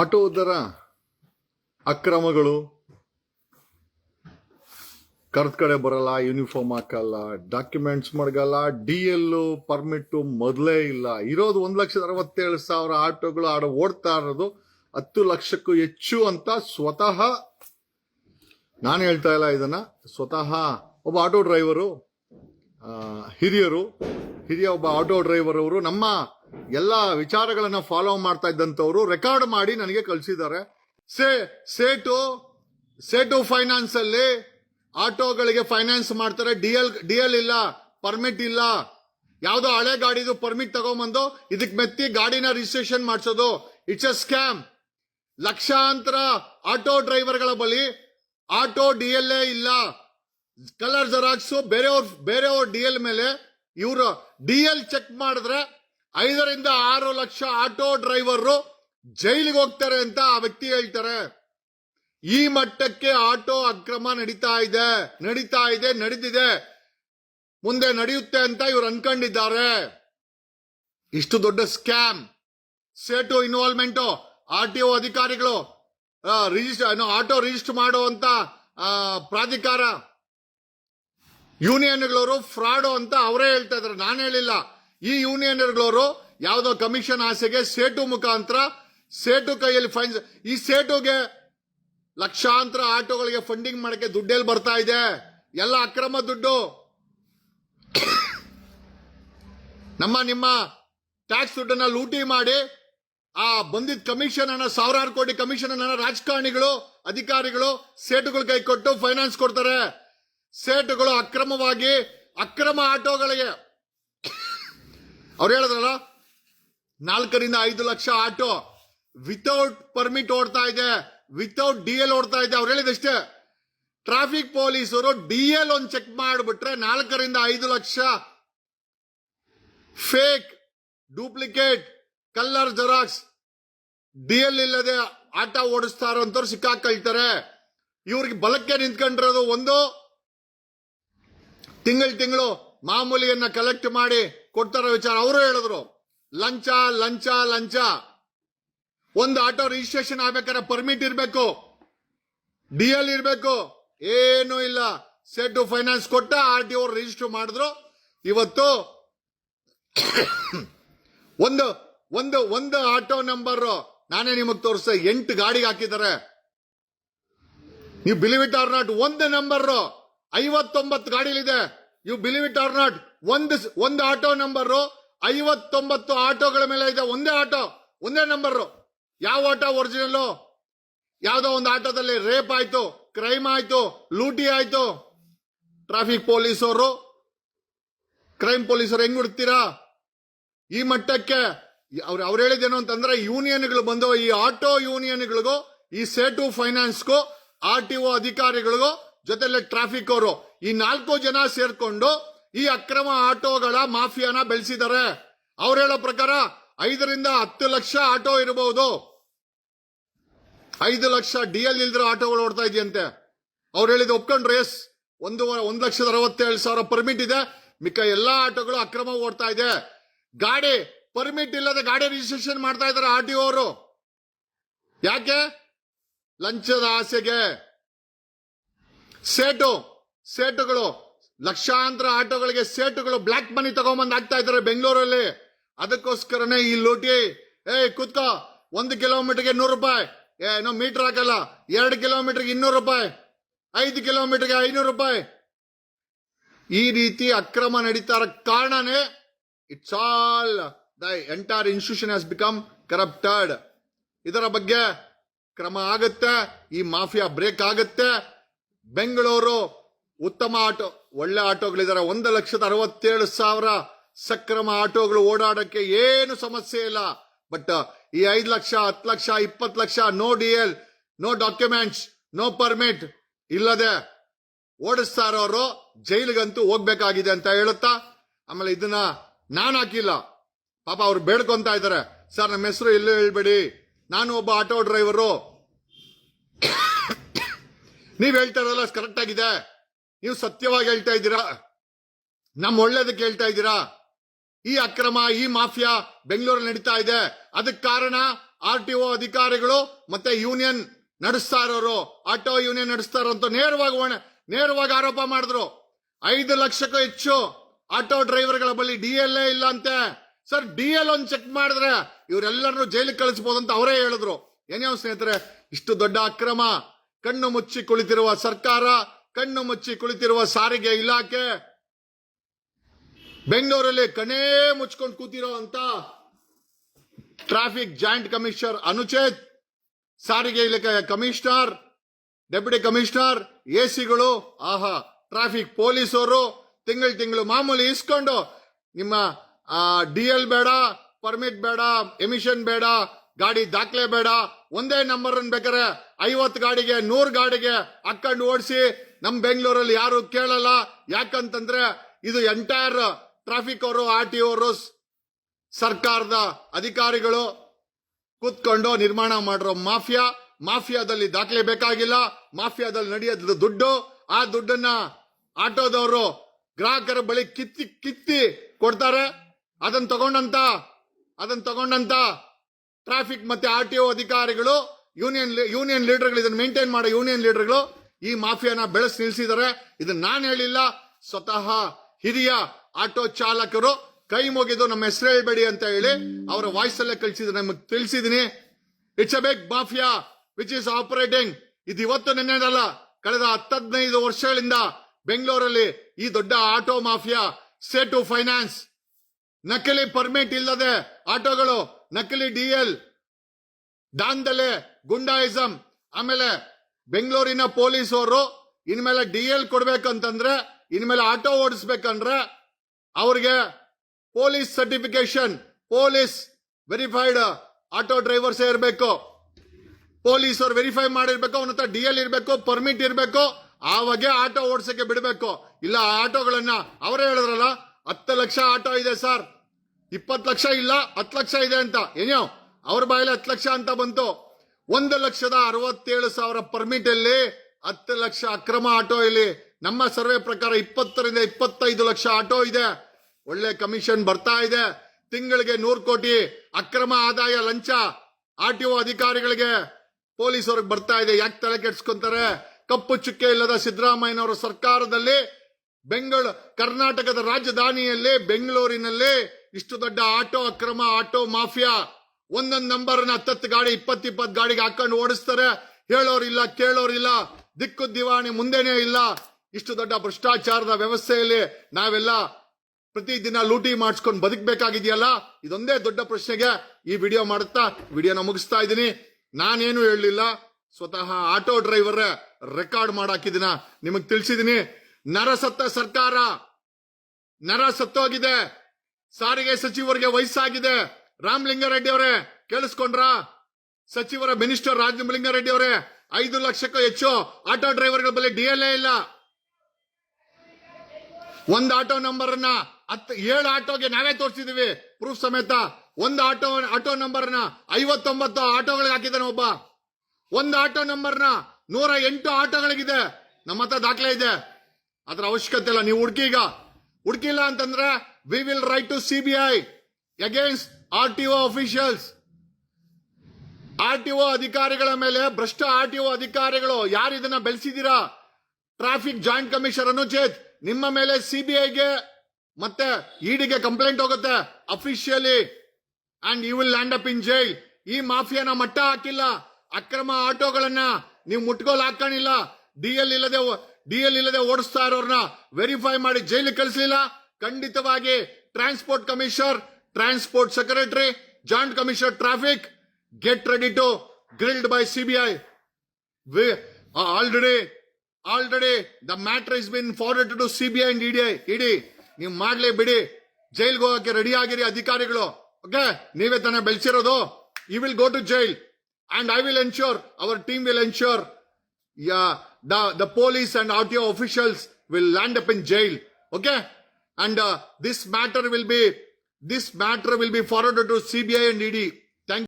Auto ದರ ಅಕ್ರಮಗಳು. ಕರೆದ ಕಡೆ ಬರಲ್ಲ ಯೂನಿಫಾರ್ಮ್ ಹಾಕಲ್ಲ ಡಾಕ್ಯುಮೆಂಟ್ಸ್ ಮಡಗಲ್ಲ ಡಿ ಎಲ್ ಪರ್ಮಿಟ್ಟು ಮೊದಲೇ ಇಲ್ಲ. ಇರೋದು ಒಂದ್ ಲಕ್ಷದ ಅರವತ್ತೇಳು ಸಾವಿರ ಆಟೋಗಳು ಆಡ ಓಡ್ತಾ ಇರೋದು ಹತ್ತು ಲಕ್ಷಕ್ಕೂ ಹೆಚ್ಚು ಅಂತ ಸ್ವತಃ ನಾನು ಹೇಳ್ತಾ ಇಲ್ಲ ಇದನ್ನ. ಸ್ವತಃ ಒಬ್ಬ ಆಟೋ ಡ್ರೈವರು ಹಿರಿಯರು, ಹಿರಿಯ ಒಬ್ಬ ಆಟೋ ಡ್ರೈವರ್ ಅವರು ನಮ್ಮ ಎಲ್ಲ ವಿಚಾರಗಳನ್ನು ಫಾಲೋ ಮಾಡ್ತಾ ಇದ್ದಂತವ್ರು ರೆಕಾರ್ಡ್ ಮಾಡಿ ನನಗೆ ಕಳಿಸಿದ್ದಾರೆ. ಸೇ, ಸೇಟು ಸೇಟು ಫೈನಾನ್ಸ್ ಅಲ್ಲಿ ಆಟೋಗಳಿಗೆ ಫೈನಾನ್ಸ್ ಮಾಡ್ತಾರೆ. ಡಿ ಎಲ್ ಡಿ ಎಲ್ ಇಲ್ಲ ಪರ್ಮಿಟ್ ಇಲ್ಲ. ಯಾವ್ದೋ ಹಳೆ ಗಾಡಿದು ಪರ್ಮಿಟ್ ತಗೊಂಬಂದು ಇದಕ್ಕೆ ಮೆತ್ತಿ ಗಾಡಿನ ರಿಜಿಸ್ಟ್ರೇಷನ್ ಮಾಡಿಸೋದು. ಇಟ್ಸ್ ಅ ಸ್ಕ್ಯಾಮ್ ಲಕ್ಷಾಂತರ ಆಟೋ ಡ್ರೈವರ್ಗಳ ಬಳಿ ಆಟೋ ಡಿ ಎಲ್ ಎ ಇಲ್ಲ. ಕಲರ್ ಜೆರಾಕ್ಸು ಬೇರೆಯವ್ರ ಬೇರೆಯವ್ರ ಡಿ ಎಲ್ ಮೇಲೆ ಇವರು ಡಿ ಎಲ್ ಚೆಕ್ ಮಾಡಿದ್ರೆ ಐದರಿಂದ ಆರು ಲಕ್ಷ ಆಟೋ ಡ್ರೈವರ್ ಜೈಲಿಗೆ ಹೋಗ್ತಾರೆ ಅಂತ ಆ ವ್ಯಕ್ತಿ ಹೇಳ್ತಾರೆ. ಈ ಮಟ್ಟಕ್ಕೆ ಆಟೋ ಅಕ್ರಮ ನಡೀತಾ ಇದೆ ನಡೀತಾ ಇದೆ, ನಡೆದಿದೆ. ಮುಂದೆ ನಡೆಯುತ್ತೆ ಅಂತ ಇವ್ರು ಅನ್ಕೊಂಡಿದ್ದಾರೆ. ಇಷ್ಟು ದೊಡ್ಡ ಸ್ಕ್ಯಾಮ್, ಸೇಟು ಇನ್ವಾಲ್ವ್ಮೆಂಟು, ಆರ್ ಟಿ ಒ ಅಧಿಕಾರಿಗಳು ರಿಜಿಸ್ಟರ್ ಆಟೋ ರಿಜಿಸ್ಟರ್ ಮಾಡುವಂತ ಪ್ರಾಧಿಕಾರ, ಯೂನಿಯನ್ಗಳವರು, ಫ್ರಾಡು ಅಂತ ಅವರೇ ಹೇಳ್ತಾ ಇದ್ದಾರೆ. ನಾನು ಹೇಳಿಲ್ಲ. ಈ ಯೂನಿಯನ್ಗಳವರು ಯಾವುದೋ ಕಮಿಷನ್ ಆಸೆಗೆ ಸೇಟು ಮುಖಾಂತರ ಸೇಟು ಕೈಯಲ್ಲಿ ಫೈನ್ಸ್ ಈ ಸೇಟುಗೆ ಲಕ್ಷಾಂತರ ಆಟೋಗಳಿಗೆ ಫಂಡಿಂಗ್ ಮಾಡಕ್ಕೆ ದುಡ್ಡೆಲ್ಲಿ ಬರ್ತಾ ಇದೆ. ಎಲ್ಲ ಅಕ್ರಮ ದುಡ್ಡು. ನಮ್ಮ, ನಿಮ್ಮ ಟ್ಯಾಕ್ಸ್ ದುಡ್ಡನ್ನ ಲೂಟಿ ಮಾಡಿ ಆ ಬಂದಿದ್ದ ಕಮಿಷನ್ ಅನ್ನ ಸಾವಿರಾರು ಕೋಟಿ ಕಮಿಷನ್ ಅನ್ನ ರಾಜಕಾರಣಿಗಳು, ಅಧಿಕಾರಿಗಳು ಸೇಟುಗಳ ಕೈ ಕೊಟ್ಟು ಫೈನಾನ್ಸ್ ಕೊಡ್ತಾರೆ. ಸೇಟುಗಳು ಅಕ್ರಮವಾಗಿ ಅಕ್ರಮ ಆಟೋಗಳಿಗೆ ಅವ್ರು ಹೇಳಿದ್ರಲ್ಲ, ನಾಲ್ಕರಿಂದ ಐದು ಲಕ್ಷ ಆಟೋ ವಿತೌಟ್ ಪರ್ಮಿಟ್ ಓಡ್ತಾ ಇದೆ ವಿತೌಟ್ ಡಿ ಎಲ್ ಓಡ್ತಾ ಇದೆ, ಅವ್ರು ಹೇಳಿದಷ್ಟೇ ಟ್ರಾಫಿಕ್ ಪೊಲೀಸರು ಡಿ ಎಲ್ ಒಂದು ಚೆಕ್ ಮಾಡಿಬಿಟ್ರೆ ನಾಲ್ಕರಿಂದ ಐದು lakh fake duplicate colour xerox D L ಇಲ್ಲದೆ ಆಟ ಓಡಿಸ್ತಾ ಇರೋಂಥವ್ರು ಸಿಕ್ಕಾಕೊಳ್ತಾರೆ ಇವ್ರಿಗೆ ಬಲಕ್ಕೆ ನಿಂತ್ಕೊಂಡಿರೋದು ಒಂದು ತಿಂಗಳು ತಿಂಗಳು ಮಾಮೂಲಿಯನ್ನ ಕಲೆಕ್ಟ್ ಮಾಡಿ ಕೊಡ್ತಾರೋ ವಿಚಾರ ಅವರು ಹೇಳಿದ್ರು. ಲಂಚ ಲಂಚ ಲಂಚ. ಒಂದು ಆಟೋ ರಿಜಿಸ್ಟ್ರೇಷನ್ ಆಗ್ಬೇಕಾದ್ರೆ ಪರ್ಮಿಟ್ ಇರಬೇಕು. ಡಿ ಎಲ್ ಇರಬೇಕು. ಏನೂ ಇಲ್ಲ. ಸೆಟ್ ಫೈನಾನ್ಸ್ ಕೊಟ್ಟ ಆರ್ ಟಿ ಅವ್ರು ರಿಜಿಸ್ಟರ್ ಮಾಡಿದ್ರು. ಇವತ್ತು ಒಂದು ಒಂದು ಒಂದು ಆಟೋ ನಂಬರ್ ನಾನೇ ನಿಮಗೆ ತೋರಿಸ ಎಂಟು ಗಾಡಿಗೆ ಹಾಕಿದ್ದಾರೆ. ನೀವು ಬಿಲಿವ್ ಇಟ್ ಆರ್ ನಾಟ್ ಒಂದು ನಂಬರ್ ಐವತ್ತೊಂಬತ್ತು ಗಾಡಿಲಿದೆ. You believe it or not ಒಂದು ಒಂದು ಆಟೋ ನಂಬರ್ ಐವತ್ತೊಂಬತ್ತು ಆಟೋಗಳ ಮೇಲೆ ಇದೆ, ಒಂದೇ ಆಟೋ, ಒಂದೇ ನಂಬರ್ ಯಾವ ಆಟೋ ಒರಿಜಿನಲ್ ಯಾವ್ದೋ ಒಂದು ಆಟೋದಲ್ಲಿ ರೇಪ್ ಆಯ್ತು ಕ್ರೈಮ್ ಆಯ್ತು, ಲೂಟಿ ಆಯ್ತು. ಟ್ರಾಫಿಕ್ ಪೊಲೀಸರು ಕ್ರೈಮ್ ಪೊಲೀಸರು ಹೆಂಗ್ ಹುಡ್ತೀರಾ? ಈ ಮಟ್ಟಕ್ಕೆ, ಅವ್ರು ಅವ್ರು ಹೇಳಿದೇನು ಅಂತಂದ್ರೆ ಯೂನಿಯನ್ಗಳು ಬಂದು ಈ ಆಟೋ ಯೂನಿಯನ್ಗಳಿಗೂ ಈ ಸೇಟು ಫೈನಾನ್ಸ್ಗೂ ಆರ್ ಟಿ ಒ ಅಧಿಕಾರಿಗಳಿಗೂ ಜೊತೆಲೆ ಟ್ರಾಫಿಕ್ ಅವರು. ಈ ನಾಲ್ಕು ಜನ ಸೇರ್ಕೊಂಡು ಈ ಅಕ್ರಮ ಆಟೋಗಳ ಮಾಫಿಯಾನ ಬೆಳೆಸಿದ್ದಾರೆ ಅವ್ರು ಹೇಳೋ ಪ್ರಕಾರ ಐದರಿಂದ ಹತ್ತು ಲಕ್ಷ ಆಟೋ ಇರಬಹುದು ಐದು ಲಕ್ಷ ಡಿ ಎಲ್ ಇಲ್ದಿರೋ ಆಟೋಗಳು ಓಡ್ತಾ ಇದೆಯಂತೆ. ಅವ್ರು ಹೇಳಿದ ಒಪ್ಕೊಂಡ್ರೆ ಎಸ್, ಒಂದು ಒಂದು ಲಕ್ಷದ ಅರವತ್ತೇಳು ಸಾವಿರ ಪರ್ಮಿಟ್ ಇದೆ. ಮಿಕ್ಕ ಎಲ್ಲಾ ಆಟೋಗಳು ಅಕ್ರಮ ಓಡ್ತಾ ಇದೆ. ಗಾಡಿ ಪರ್ಮಿಟ್ ಇಲ್ಲದೆ ಗಾಡಿ ರಿಜಿಸ್ಟ್ರೇಷನ್ ಮಾಡ್ತಾ ಇದ್ದಾರೆ ಆರ್ ಟಿ ಅವರು. ಯಾಕೆ? ಲಂಚದ ಆಸೆಗೆ. ಸೇಟು, ಸೇಟುಗಳು, ಲಕ್ಷಾಂತರ ಆಟೋಗಳಿಗೆ ಸೇಟುಗಳು ಬ್ಲಾಕ್ ಮನಿ ತಗೊಂಬಂದ್ ಆಗ್ತಾ ಇದ್ದಾರೆ ಬೆಂಗಳೂರಲ್ಲಿ. ಅದಕ್ಕೋಸ್ಕರನೇ ಈ ಲೂಟಿ. ಏಯ್, ಕೂತ್ಕೋ. ಒಂದು ಕಿಲೋಮೀಟರ್ಗೆ ನೂರು ರೂಪಾಯಿ. ಏನೋ ಮೀಟರ್ ಹಾಕಲ್ಲ. ಎರಡು ಕಿಲೋಮೀಟರ್ಗೆ ಇನ್ನೂರು ರೂಪಾಯಿ. ಐದು ಕಿಲೋಮೀಟರ್ಗೆ ಐನೂರು ರೂಪಾಯಿ. ಈ ರೀತಿ ಅಕ್ರಮ ನಡೀತಾ ಇರೋ ಕಾರಣನೇ it's all the entire institution has become corrupted ಇದರ ಬಗ್ಗೆ ಕ್ರಮ ಆಗುತ್ತೆ, ಈ ಮಾಫಿಯಾ ಬ್ರೇಕ್ ಆಗುತ್ತೆ. ಬೆಂಗಳೂರು ಉತ್ತಮ ಆಟೋ, ಒಳ್ಳೆ ಆಟೋಗಳಿದ್ದಾರೆ. ಒಂದು ಲಕ್ಷದ ಅರವತ್ತೇಳು ಸಾವಿರ ಸಕ್ರಮ ಆಟೋಗಳು ಓಡಾಡಕ್ಕೆ ಏನು ಸಮಸ್ಯೆ ಇಲ್ಲ. ಬಟ್ ಈ ಐದು ಲಕ್ಷ, ಹತ್ತು ಲಕ್ಷ, ಇಪ್ಪತ್ತು lakh no D L no documents no permit ಇಲ್ಲದೆ ಓಡಿಸ್ತಾ ಇರೋರು ಜೈಲಿಗಂತೂ ಹೋಗ್ಬೇಕಾಗಿದೆ ಅಂತ ಹೇಳುತ್ತಾ, ಆಮೇಲೆ ಇದನ್ನ ನಾನು ಹಾಕಿಲ್ಲ. ಪಾಪ ಅವ್ರು ಬೇಡ್ಕೊಂತ ಇದ್ದಾರೆ. ಸರ್ ನಮ್ಮ ಹೆಸರು ಇಲ್ಲೇ ಹೇಳ್ಬೇಡಿ. ನಾನು ಒಬ್ಬ ಆಟೋ ಡ್ರೈವರು. ನೀವ್ ಹೇಳ್ತಾ ಇರೋಲ್ಲ ಕರೆಕ್ಟ್ ಆಗಿದೆ. ನೀವು ಸತ್ಯವಾಗಿ ಹೇಳ್ತಾ ಇದ್ದೀರಾ? ನಮ್ಮ ಒಳ್ಳೇದಕ್ಕೆ ಹೇಳ್ತಾ ಇದ್ದೀರಾ? ಈ ಅಕ್ರಮ, ಈ ಮಾಫಿಯಾ ಬೆಂಗಳೂರಲ್ಲಿ ನಡೀತಾ ಇದೆ. ಅದಕ್ಕೆ ಕಾರಣ ಆರ್ ಟಿ ಒ ಅಧಿಕಾರಿಗಳು ಮತ್ತೆ ಯೂನಿಯನ್ ನಡೆಸ್ತಾ ಇರೋರು. ಆಟೋ ಯೂನಿಯನ್ ನಡೆಸ್ತಾ ಇರೋ ನೇರವಾಗಿ ನೇರವಾಗಿ ಆರೋಪ ಮಾಡಿದ್ರು. ಐದು ಲಕ್ಷಕ್ಕೂ ಹೆಚ್ಚು ಆಟೋ ಡ್ರೈವರ್ಗಳ ಬಳಿ ಡಿ ಎಲ್ ಎ ಇಲ್ಲ ಅಂತೆ ಸರ್, ಡಿ ಎಲ್ ಒಂದು ಚೆಕ್ ಮಾಡಿದ್ರೆ ಇವರೆಲ್ಲರನ್ನು ಜೈಲಿಗೆ ಕಳಿಸಬಹುದು ಅಂತ ಅವರೇ ಹೇಳಿದ್ರು. ಏನೇ ಸ್ನೇಹಿತರೆ? ಇಷ್ಟು ದೊಡ್ಡ ಅಕ್ರಮ. ಕಣ್ಣು ಮುಚ್ಚಿ ಕುಳಿತಿರುವ ಸರ್ಕಾರ, ಕಣ್ಣು ಮುಚ್ಚಿ ಕುಳಿತಿರುವ ಸಾರಿಗೆ ಇಲಾಖೆ, ಬೆಂಗಳೂರಲ್ಲಿ ಕಣೇ ಮುಚ್ಕೊಂಡು ಕೂತಿರೋ ಅಂತ ಟ್ರಾಫಿಕ್ ಜಾಯಿಂಟ್ ಕಮಿಷನರ್ ಅನುಚೇತ್, ಸಾರಿಗೆ ಇಲಾಖೆಯ ಕಮಿಷನರ್, ಡೆಪ್ಯೂಟಿ ಕಮಿಷನರ್, ಎಸಿಗಳು, ಆಹಾ, ಟ್ರಾಫಿಕ್ ಪೊಲೀಸರು, ತಿಂಗಳು ತಿಂಗಳು ಮಾಮೂಲಿ ಇಸ್ಕೊಂಡು ನಿಮ್ಮ ಡಿ ಎಲ್ ಬೇಡ, ಪರ್ಮಿಟ್ ಬೇಡ, ಎಮಿಷನ್ ಬೇಡ, ಗಾಡಿ ದಾಖಲೆ ಬೇಡ ಒಂದೇ ನಂಬರ್ ಬೇಕಾರೆ ಐವತ್ತು ಗಾಡಿಗೆ, ನೂರು ಗಾಡಿಗೆ ಹಾಕೊಂಡು ಓಡಿಸಿ ನಮ್ಮ ಬೆಂಗಳೂರಲ್ಲಿ ಯಾರು ಕೇಳಲ್ಲ. ಯಾಕಂತಂದ್ರೆ ಇದು ಎಂಟೈರ್ ಟ್ರಾಫಿಕ್ ಅವರು ಆರ್ ಟಿ ಅವರು ಸರ್ಕಾರದ ಅಧಿಕಾರಿಗಳು ಕೂತ್ಕೊಂಡು ನಿರ್ಮಾಣ ಮಾಡಿರೋ ಮಾಫಿಯಾ. ಮಾಫಿಯಾದಲ್ಲಿ ದಾಖಲೆ ಬೇಕಾಗಿಲ್ಲ. ಮಾಫಿಯಾದಲ್ಲಿ ನಡೆಯೋದು ದುಡ್ಡು. ಆ ದುಡ್ಡನ್ನ ಆಟೋದವರು ಗ್ರಾಹಕರ ಬಳಿ ಕಿತ್ತಿ ಕಿತ್ತಿ ಕೊಡ್ತಾರೆ. ಅದನ್ನ ತಗೊಂಡಂತ ಅದನ್ನ ತಗೊಂಡಂತ ಟ್ರಾಫಿಕ್ ಮತ್ತೆ ಆರ್ ಟಿ ಒ ಅಧಿಕಾರಿಗಳು, ಯೂನಿಯನ್ ಯೂನಿಯನ್ ಲೀಡರ್ಗಳು ಇದನ್ನ ಮೇಂಟೈನ್ ಮಾಡೋ ಯೂನಿಯನ್ ಲೀಡರ್ಗಳು ಈ ಮಾಫಿಯಾನ ಬೆಳೆಸಿ ನಿಲ್ಸಿದ್ದಾರೆ. ಇದನ್ನ ನಾನು ಹೇಳಿಲ್ಲ. ಸ್ವತಃ ಹಿರಿಯ ಆಟೋ ಚಾಲಕರು ಕೈ ಮುಗಿದು ನಮ್ಮ ಹೆಸರು ಹೇಳಬೇಡಿ ಅಂತ ಹೇಳಿ ಅವರ ವಾಯ್ಸ್ ಅಲ್ಲೇ ಕಳಿಸಿದ ನಮಗೆ ತಿಳಿಸಿದೀನಿ. It's a big mafia which is operating ಇದು ಇವತ್ತು ನೆನ್ನೆದಲ್ಲ. ಕಳೆದ ಹತ್ತದೈದು ವರ್ಷಗಳಿಂದ ಬೆಂಗಳೂರಲ್ಲಿ ಈ ದೊಡ್ಡ ಆಟೋ ಮಾಫಿಯಾ ಸೇಟು ಫೈನಾನ್ಸ್. ನಕಲಿ ಪರ್ಮಿಟ್ ಇಲ್ಲದೆ ಆಟೋಗಳು ನಕಲಿ ಡಿಎಲ್, ದಾಂಧಲೆ, ಗುಂಡಾಯಿಸಂ, ಆಮೇಲೆ ಬೆಂಗಳೂರಿನ ಪೊಲೀಸರು ಇನ್ಮೇಲೆ ಡಿ ಎಲ್ ಕೊಡ್ಬೇಕಂತಂದ್ರೆ, ಇನ್ಮೇಲೆ ಆಟೋ ಓಡಿಸ್ಬೇಕಂದ್ರೆ ಅವ್ರಿಗೆ police certification police verified auto drivers ಇರಬೇಕು. ಪೊಲೀಸರು ವೆರಿಫೈ ಮಾಡಿರ್ಬೇಕು, ಅವನ ಹತ್ರ ಡಿ ಎಲ್ ಇರಬೇಕು, ಪರ್ಮಿಟ್ ಇರಬೇಕು ಆವಾಗೆ ಆಟೋ ಓಡಿಸಕ್ಕೆ ಬಿಡಬೇಕು. ಇಲ್ಲ ಆಟೋಗಳನ್ನ, ಅವರೇ ಹೇಳಿದ್ರಲ್ಲ, ಹತ್ತು ಲಕ್ಷ ಆಟೋ ಇದೆ ಸರ್. ಇಪ್ಪತ್ತು ಲಕ್ಷ ಇಲ್ಲ, ಹತ್ತು ಲಕ್ಷ ಇದೆ ಅಂತ. ಏನೋ ಅವ್ರ ಬಾಯಲ್ಲಿ ಹತ್ತು ಲಕ್ಷ ಅಂತ ಬಂತು. ಒಂದು ಲಕ್ಷದ ಅರವತ್ತೇಳು ಸಾವಿರ ಪರ್ಮಿಟ್ ಅಲ್ಲಿ ಹತ್ತು ಲಕ್ಷ ಅಕ್ರಮ ಆಟೋ ಇಲ್ಲಿ. ನಮ್ಮ ಸರ್ವೆ ಪ್ರಕಾರ ಇಪ್ಪತ್ತರಿಂದ ಇಪ್ಪತ್ತೈದು ಲಕ್ಷ ಆಟೋ ಇದೆ. ಒಳ್ಳೆ ಕಮಿಷನ್ ಬರ್ತಾ ಇದೆ. ತಿಂಗಳಿಗೆ ನೂರು ಕೋಟಿ ಅಕ್ರಮ ಆದಾಯ ಲಂಚ ಆರ್ ಟಿ ಒ ಅಧಿಕಾರಿಗಳಿಗೆ ಪೊಲೀಸವ್ರಿಗೆ ಬರ್ತಾ ಇದೆ. ಯಾಕೆ ತಲೆ ಕೆಡ್ಸ್ಕೊಂತಾರೆ? ಕಪ್ಪು ಚುಕ್ಕೆ ಇಲ್ಲದ ಸಿದ್ದರಾಮಯ್ಯನವರ ಸರ್ಕಾರದಲ್ಲಿ ಬೆಂಗಳೂರು, ಕರ್ನಾಟಕದ ರಾಜಧಾನಿಯಲ್ಲಿ ಬೆಂಗಳೂರಿನಲ್ಲಿ ಇಷ್ಟು ದೊಡ್ಡ ಆಟೋ ಅಕ್ರಮ ಆಟೋ ಮಾಫಿಯಾ ಒಂದೊಂದು ನಂಬರ್ನ ಹತ್ತತ್ತು ಗಾಡಿ ಇಪ್ಪತ್ತು ಇಪ್ಪತ್ತು ಗಾಡಿಗೆ ಹಾಕೊಂಡು ಓಡಿಸ್ತಾರೆ. ಹೇಳೋರಿಲ್ಲ, ಕೇಳೋರಿಲ್ಲ, ದಿಕ್ಕು ದಿವಾಣಿ ಮುಂದೆನೇ ಇಲ್ಲ. ಇಷ್ಟು ದೊಡ್ಡ ಭ್ರಷ್ಟಾಚಾರದ ವ್ಯವಸ್ಥೆಯಲ್ಲಿ ನಾವೆಲ್ಲ ಪ್ರತಿದಿನ ಲೂಟಿ ಮಾಡಿಸ್ಕೊಂಡು ಬದುಕಬೇಕಾಗಿದೆಯಲ್ಲ? ಇದೊಂದೇ ದೊಡ್ಡ ಪ್ರಶ್ನೆಗೆ ಈ ವಿಡಿಯೋ ಮಾಡುತ್ತಾ ವಿಡಿಯೋನ ಮುಗಿಸ್ತಾ ಇದ್ದೀನಿ. ನಾನೇನು ಹೇಳಲಿಲ್ಲ. ಸ್ವತಃ ಆಟೋ ಡ್ರೈವರ್ ರೆಕಾರ್ಡ್ ಮಾಡಾಕಿದಿನ. ನಿಮಗ್ ತಿಳಿಸಿದೀನಿ. ನರಸತ್ತ ಸರ್ಕಾರ ನರ ಸತ್ತೋಗಿದೆ ಸಾರಿಗೆ ಸಚಿವರಿಗೆ ವಯಸ್ಸಾಗಿದೆ. ರಾಮಲಿಂಗಾರೆಡ್ಡಿ ಅವರೇ, ಕೇಳಿಸ್ಕೊಂಡ್ರ? ಸಚಿವರ ಮಿನಿಸ್ಟರ್ ರಾಜಲಿಂಗಾರೆಡ್ಡಿ ಅವರೇ, ಐದು ಲಕ್ಷಕ್ಕೂ ಹೆಚ್ಚು ಆಟೋ ಡ್ರೈವರ್ಗಳ ಬಳಿ ಡಿಎಲ್ಎ ಇಲ್ಲ. ಒಂದು ಆಟೋ ನಂಬರ್ ಅನ್ನ ಹತ್ತು, ಏಳು ಆಟೋಗೆ ನಾವೇ ತೋರಿಸಿದೀವಿ. ಪ್ರೂಫ್ ಸಮೇತ ಒಂದು ಆಟೋ ಆಟೋ ನಂಬರ್ನ ಐವತ್ತೊಂಬತ್ತು ಆಟೋಗಳಿಗೆ ಹಾಕಿದ್ದಾನೆ ಒಬ್ಬ. ಒಂದು ಆಟೋ ನಂಬರ್ನ ನೂರ ಎಂಟು ಆಟೋಗಳಿಗಿದೆ. ನಮ್ಮ ಹತ್ರ ದಾಖಲೆ ಇದೆ. ಅದರ ಅವಶ್ಯಕತೆ ಇಲ್ಲ. ನೀವು ಹುಡುಕಿ ಈಗ. ಹುಡುಕಿಲ್ಲ ಅಂತಂದ್ರೆ we will write to I against R T O officials R T O ಅಧಿಕಾರಿಗಳ ಮೇಲೆ, ಭ್ರಷ್ಟ ಆರ್ ಟಿ ಒ ಅಧಿಕಾರಿಗಳು, ಯಾರು ಇದನ್ನ ಬೆಳೆಸಿದೀರಾ? ಟ್ರಾಫಿಕ್ ಜಾಯಿಂಟ್ ಕಮಿಷನರ್ ಅನುಚೇತ್ ನಿಮ್ಮ ಮೇಲೆ ಸಿಬಿಐಗೆ ಮತ್ತೆ ಇಡಿಗೆ ಕಂಪ್ಲೇಂಟ್ ಹೋಗುತ್ತೆ officially and you will land up in jail ಈ ಮಾಫಿಯಾನ ಮಟ್ಟ ಹಾಕಿಲ್ಲ. ಅಕ್ರಮ ಆಟೋಗಳನ್ನ ನೀವು ಮುಟ್ಗೋಲ್ ಹಾಕೊಂಡಿಲ್ಲ ಡಿ ಎಲ್ ಇಲ್ಲದೆ ಡಿ ಎಲ್ ಇಲ್ಲದೆ ಓಡಿಸ್ತಾ ಇರೋರ್ನ ವೆರಿಫೈ ಮಾಡಿ ಜೈಲಿಗೆ ಕಳಿಸಲಿಲ್ಲ. ಖಂಡಿತವಾಗಿ transport commissioner transport secretary joint commissioner traffic get ready to grilled by CBI already already the matter is been forward to CBI and ED ED ನೀವು ಮಾಡ್ಲೇ ಬಿಡಿ. ಜೈಲ್ಗೆ ಹೋಗಕ್ಕೆ ರೆಡಿ ಆಗಿರಿ ಅಧಿಕಾರಿಗಳು. ಓಕೆ ನೀವೇ ತಾನೇ ಬೆಳೆಸಿರೋದು. You will go to jail and I will ensure our team will ensure the police and R T officials will land up in jail. Okay? And uh, this matter will be this matter will be forwarded to cbi and ed thank